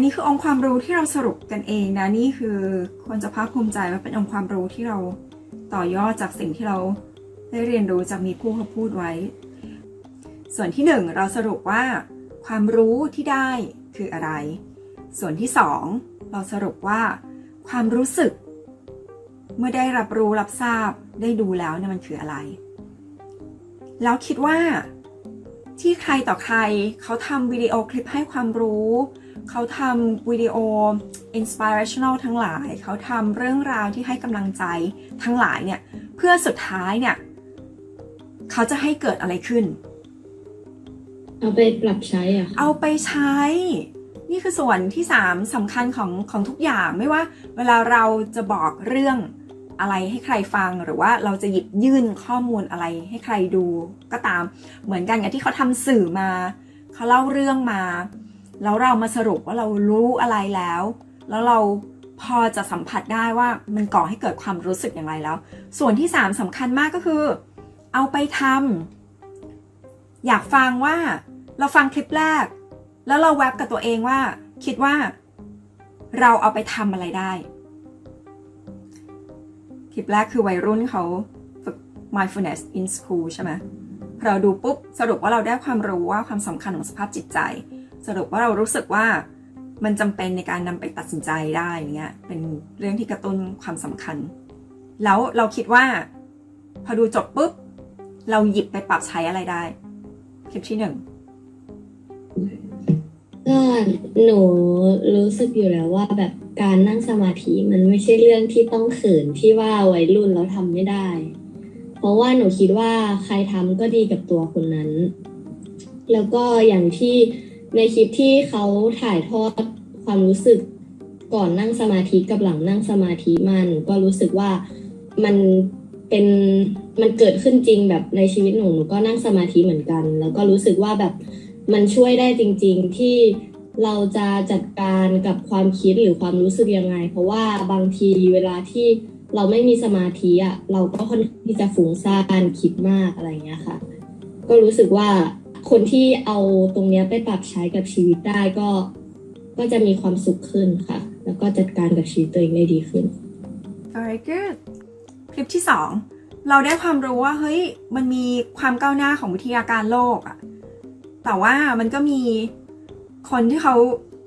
นนี้คือองค์ความรู้ที่เราสรุปกันเองนะนี่คือควรจะภาคภูมิใจว่าเป็นองค์ความรู้ที่เราต่อยอดจากสิ่งที่เราได้เรียนรู้จากมีผู้เขาพูดไว้ ส่วนที่หนึ่งเราสรุปว่า ความรู้ที่ได้คืออะไร ส่วนที่สองเราสรุปว่า ความรู้สึก เมื่อได้รับรู้รับทราบได้ดูแล้วเนี่ยมันคืออะไร แล้วคิดว่าที่ใครต่อใครเขาทำวิดีโอคลิปให้ความรู้ เขาทำวิดีโอ inspirational ทั้งหลาย เขาทำเรื่องราวที่ให้กำลังใจทั้งหลายเนี่ยเพื่อสุดท้ายเนี่ย เขาจะให้เกิดอะไรขึ้น เอาไปปรับใช้อะค่ะเอาไปใช้ นี่คือส่วนที่สามสำคัญของของทุกอย่างไม่ว่า เวลาเราจะบอกเรื่องอะไรให้ใครฟังหรือว่าเราจะหยิบยื่นข้อมูลอะไรให้ใครดูก็ตามเหมือนกันกับที่เขาทำสื่อมา เขาเล่าเรื่องมา แล้วเรามาสรุปว่าเรารู้อะไรแล้ว แล้วเราพอจะสัมผัสได้ว่ามันก่อให้เกิดความรู้สึกอย่างไรแล้ว ส่วนที่สามสำคัญมากก็คือ เอาไปทำอยากฟังว่าเราฟังคลิปแรก แล้วเราแวบกับตัวเองว่า คิดว่า เราเอาไปทำอะไรได้ คลิปแรกคือวัยรุ่นเขาฝึก mindfulness in school ใช่ไหมเราดูปุ๊บสรุปว่าเราได้ความรู้ว่าความสำคัญของสภาพจิตใจ สรุปว่าเรารู้สึกว่ามันจำเป็นในการนำไปตัดสินใจได้อย่างเงี้ยเป็นเรื่องที่กระตุ้นความสำคัญ แล้วเราคิดว่า พอดูจบปุ๊บ เราหยิบไปปรับใช้อะไรได้ คลิปที่หนึ่งก็หนูรู้สึกอยู่แล้วว่าแบบการนั่งสมาธิมันไม่ใช่เรื่องที่ต้องเขินที่ว่าวัยรุ่นแล้วทำไม่ได้ เพราะว่าหนูคิดว่าใครทำก็ดีกับตัวคนนั้น แล้วก็อย่างที่ ในคลิปที่เขาถ่ายทอดความรู้สึกก่อนนั่งสมาธิกับหลังนั่งสมาธิมาหนูก็รู้สึกว่ามันเป็นมันเกิดขึ้นจริงแบบในชีวิตหนูหนูก็นั่งสมาธิเหมือนกัน แล้วก็รู้สึกว่าแบบมันช่วยได้จริง ๆ ที่เราจะจัดการกับความคิดหรือความรู้สึกยังไง เพราะว่าบางทีเวลาที่เราไม่มีสมาธิอะเราก็ค่อนที่จะฟุ้งซ่านคิดมากอะไรอย่างเงี้ยค่ะ ก็รู้สึกว่า คนที่เอาตรงเนี้ยไปปรับใช้กับชีวิตได้ก็ ก็จะมีความสุขขึ้นค่ะ แล้วก็จัดการกับชีวิตตัวเองได้ดีขึ้น very good คลิปที่สองเราได้ความรู้ว่าเฮ้ยมันมีความก้าวหน้าของวิทยาการโลกอะแต่ว่ามันก็มีคนที่เขา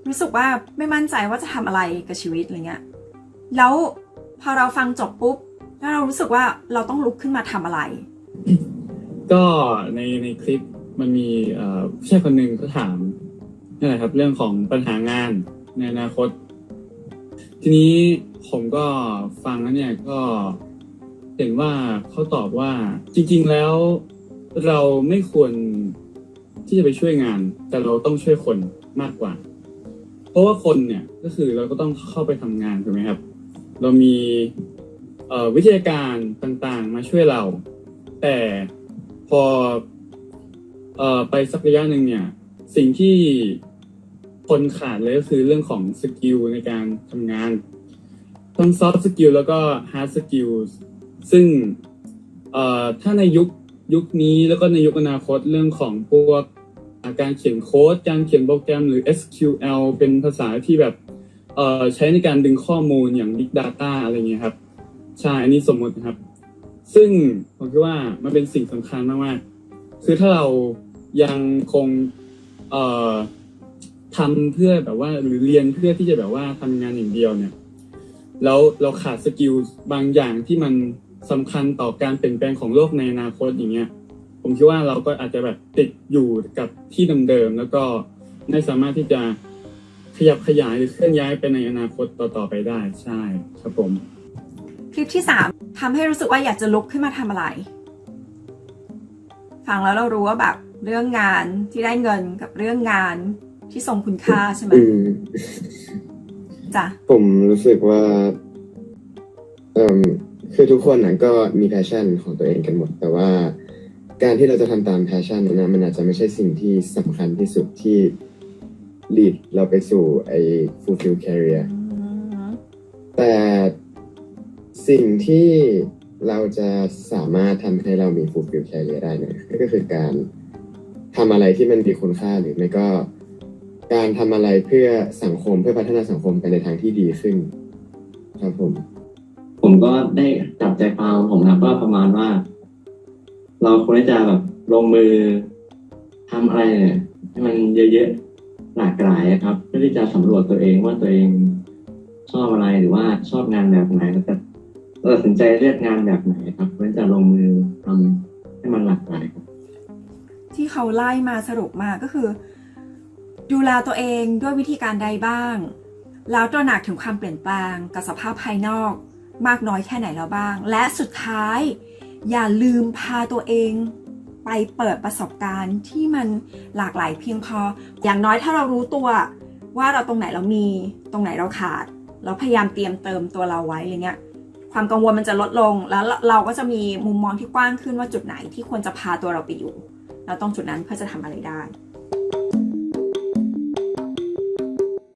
รู้สึกว่าไม่มั่นใจว่าจะทำอะไรกับชีวิตอะไรเงี้ย แล้วพอเราฟังจบปุ๊บ แล้วเรารู้สึกว่าเราต้องลุกขึ้นมาทำอะไร ก็ในในคลิป มันมีเอ่อผู้ชายคนหนึ่งเขาถามนี่แหละครับ เรื่องของปัญหางานในอนาคต ทีนี้ผมก็ฟังแล้วเนี่ยก็เห็นว่าเขาตอบว่าจริง ๆ แล้วเราไม่ควรที่จะไปช่วยงาน แต่เราต้องช่วยคนมากกว่า เพราะว่าคนเนี่ยก็คือเราก็ต้องเข้าไปทำงานถูกไหมครับ เรามีวิทยาการต่างๆมาช่วยเรา แต่พอ เอ่อไปสักระยะหนึ่งเนี่ย สิ่งที่คนขาดเลยก็คือเรื่องของสกิลในการทำงาน ทั้ง soft skill แล้วก็ hard skill ซึ่งเอ่อถ้าในยุคยุคนี้แล้วก็ในยุคอนาคตเรื่องของพวกาการเขียนโค้ด การเขียนโปรแกรมหรือ SQL เป็นภาษาที่แบบเอ่อใช้ในการดึงข้อมูลอย่าง Big Data อะไรเงี้ยครับ ใช่ อันนี้สมมตินะครับ ซึ่งผมคิดว่ามันเป็นสิ่งสำคัญมากๆ คือถ้าเรายังคงเอ่อทำเพื่อแบบว่าหรือเรียนเพื่อที่จะแบบว่าทำงานอย่างเดียวเนี่ยแล้วเราขาดสกิลบางอย่างที่มันสำคัญต่อการเปลี่ยนแปลงของโลกในอนาคตอย่างเงี้ย ผมคิดว่าเราก็อาจจะแบบติดอยู่กับที่เดิมๆแล้วก็ไม่สามารถที่จะขยับขยายหรือเคลื่อนย้ายไปในอนาคตต่อๆไปได้ใช่ครับผม คลิปที่สามทำให้รู้สึกว่าอยากจะลุกขึ้นมาทำอะไร ฟังแล้วเรารู้ว่าแบบเรื่องงานที่ได้เงินกับเรื่องงานที่ทรงคุณค่าใช่ไหมอืมจ้ะผมรู้สึกว่าเอ่มคือทุกคนนะก็มีแพชชั่นของตัวเองกันหมด แต่ว่าการที่เราจะทำตามแพชชั่นนั้นนะมันอาจจะไม่ใช่สิ่งที่สำคัญที่สุดที่ lead เราไปสู่ไอ้ fulfill career อืมแต่สิ่งที่ เราจะสามารถทำให้เรามี fulfill career ได้เนี่ยก็คือการทำอะไรที่มันมีคุณค่าหรือไม่ก็ การทำอะไรเพื่อสังคมเพื่อพัฒนาสังคมไปในทางที่ดีขึ้น ครับผม ผมก็ได้จับใจความผมนะว่าประมาณว่า เราควรจะแบบลงมือทำอะไรเนี่ยให้มันเยอะๆหลากหลายครับ เพื่อที่จะสำรวจตัวเองว่าตัวเองชอบอะไรหรือว่าชอบงานแบบไหนแล้ว จะตัดสินใจเลือกงานแบบไหนครับเพื่อจะลงมือทำให้มันหลากหลายครับที่เขาไล่มาสรุปมาก็คือ ดูแลตัวเองด้วยวิธีการใดบ้าง แล้วตระหนักถึงความเปลี่ยนแปลงกับสภาพภายนอก มากน้อยแค่ไหนแล้วบ้าง และสุดท้าย อย่าลืมพาตัวเองไปเปิดประสบการณ์ที่มันหลากหลายเพียงพอ อย่างน้อยถ้าเรารู้ตัวว่าเราตรงไหนเรามี ตรงไหนเราขาด เราพยายามเตรียมเติมตัวเราไว้อะไรเงี้ย ความกังวลมันจะลดลง แล้วเราก็จะมีมุมมองที่กว้างขึ้นว่าจุดไหนที่ควรจะพาตัวเราไปอยู่ เราต้องจุดนั้นเพื่อจะทำอะไรได้